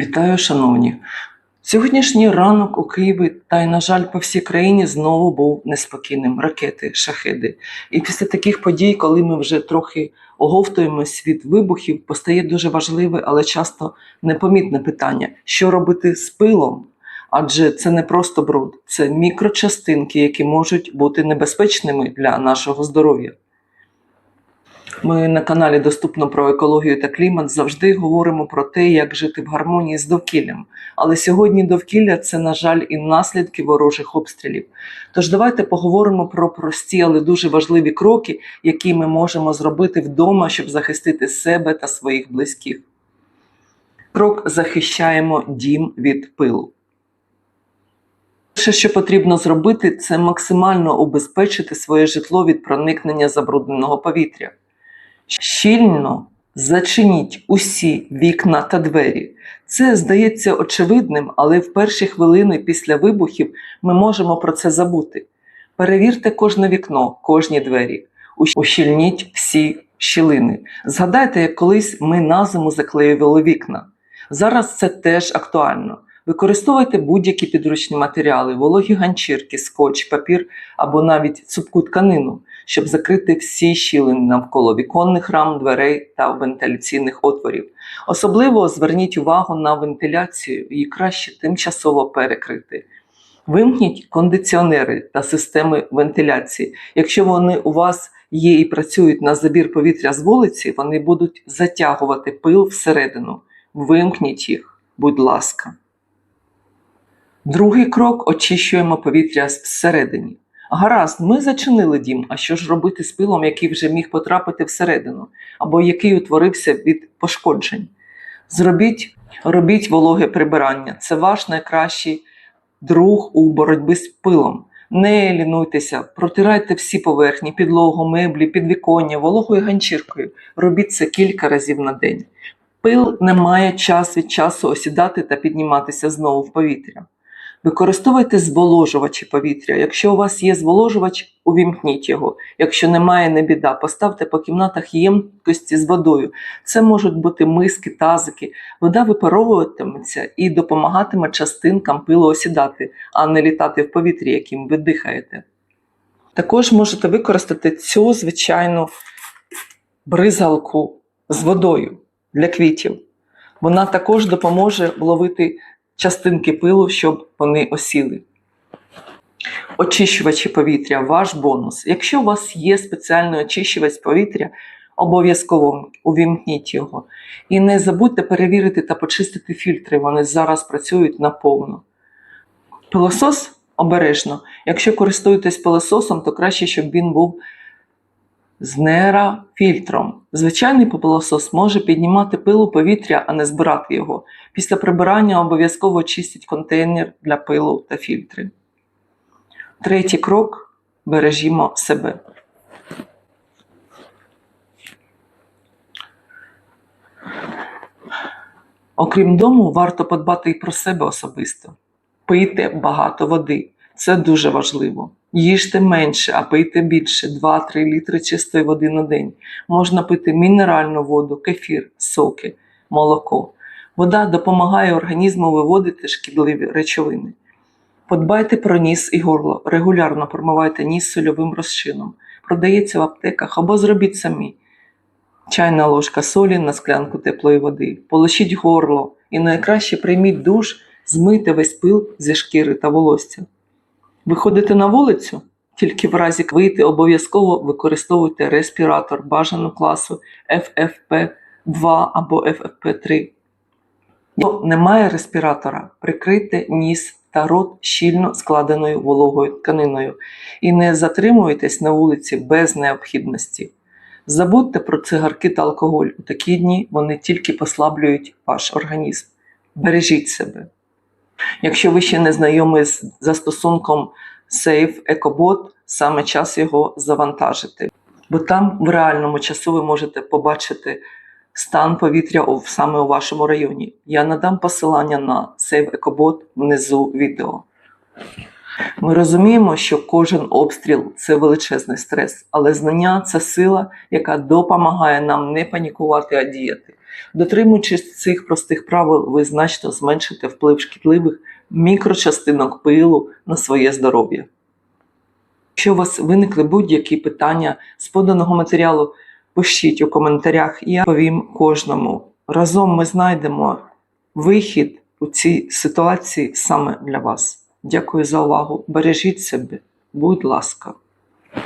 Вітаю, шановні. Сьогоднішній ранок у Києві та й, на жаль, по всій країні знову був неспокійним. Ракети, шахеди. І після таких подій, коли ми вже трохи оговтуємось від вибухів, постає дуже важливе, але часто непомітне питання: що робити з пилом? Адже це не просто бруд, це мікрочастинки, які можуть бути небезпечними для нашого здоров'я. Ми на каналі Доступно про екологію та клімат завжди говоримо про те, як жити в гармонії з довкіллям. Але сьогодні довкілля це, на жаль, і наслідки ворожих обстрілів. Тож давайте поговоримо про прості, але дуже важливі кроки, які ми можемо зробити вдома, щоб захистити себе та своїх близьких. Крок захищаємо дім від пилу. Перше, що потрібно зробити, це максимально убезпечити своє житло від проникнення забрудненого повітря. Щільно зачиніть усі вікна та двері. Це здається очевидним, але в перші хвилини після вибухів ми можемо про це забути. Перевірте кожне вікно, кожні двері, ущільніть всі щілини. Згадайте, як колись ми на зиму заклеювали вікна. Зараз це теж актуально. Використовуйте будь-які підручні матеріали, вологі ганчірки, скотч, папір або навіть цупку тканину, щоб закрити всі щілини навколо віконних рам, дверей та вентиляційних отворів. Особливо зверніть увагу на вентиляцію, її краще тимчасово перекрити. Вимкніть кондиціонери та системи вентиляції. Якщо вони у вас є і працюють на забір повітря з вулиці, вони будуть затягувати пил всередину. Вимкніть їх, будь ласка. Другий крок очищуємо повітря всередині. Гаразд, ми зачинили дім, а що ж робити з пилом, який вже міг потрапити всередину, або який утворився від пошкоджень? Зробіть, робіть вологе прибирання. Це ваш найкращий друг у боротьбі з пилом. Не лінуйтеся, протирайте всі поверхні, підлогу, меблі, підвіконня, вологою ганчіркою. Робіть це кілька разів на день. Пил не має час від часу осідати та підніматися знову в повітря. Використовуйте зволожувачі повітря. Якщо у вас є зволожувач, увімкніть його. Якщо немає, не біда, поставте по кімнатах ємкості з водою. Це можуть бути миски, тазики. Вода випаровуватиметься і допомагатиме частинкам пилу осідати, а не літати в повітрі, яким ви дихаєте. Також можете використати цю звичайну бризгалку з водою для квітів. Вона також допоможе вловити частинки пилу, щоб вони осіли. Очищувачі повітря ваш бонус. Якщо у вас є спеціальний очищувач повітря, обов'язково увімкніть його. І не забудьте перевірити та почистити фільтри, вони зараз працюють наповну. Пилосос обережно. Якщо користуєтесь пилососом, то краще, щоб він був з нейрофільтром. Звичайний пилосос може піднімати пилу повітря, а не збирати його. Після прибирання обов'язково чистіть контейнер для пилу та фільтри. Третій крок бережімо себе. Окрім дому, варто подбати і про себе особисто. Пийте багато води. Це дуже важливо. Їжте менше, а пийте більше 2-3 літри чистої води на день. Можна пити мінеральну воду, кефір, соки, молоко. Вода допомагає організму виводити шкідливі речовини. Подбайте про ніс і горло, регулярно промивайте ніс сольовим розчином. Продається в аптеках або зробіть самі. Чайна ложка солі на склянку теплої води. Полощіть горло і найкраще прийміть душ, змийте весь пил зі шкіри та волосся. Виходите на вулицю? Тільки в разі вийти обов'язково використовуйте респіратор бажаного класу FFP2 або FFP3. Якщо немає респіратора, прикрийте ніс та рот щільно складеною вологою тканиною і не затримуйтесь на вулиці без необхідності. Забудьте про цигарки та алкоголь. У такі дні вони тільки послаблюють ваш організм. Бережіть себе. Якщо ви ще не знайомі з застосунком Safe EcoBot, саме час його завантажити. Бо там в реальному часу ви можете побачити стан повітря саме у вашому районі. Я надам посилання на Save EcoBot внизу відео. Ми розуміємо, що кожен обстріл це величезний стрес, але знання це сила, яка допомагає нам не панікувати, а діяти. Дотримуючись цих простих правил, ви значно зменшите вплив шкідливих мікрочастинок пилу на своє здоров'я. Якщо у вас виникли будь-які питання з поданого матеріалу, пишіть у коментарях, і я повім кожному. Разом ми знайдемо вихід у цій ситуації саме для вас. Дякую за увагу. Бережіть себе, будь ласка.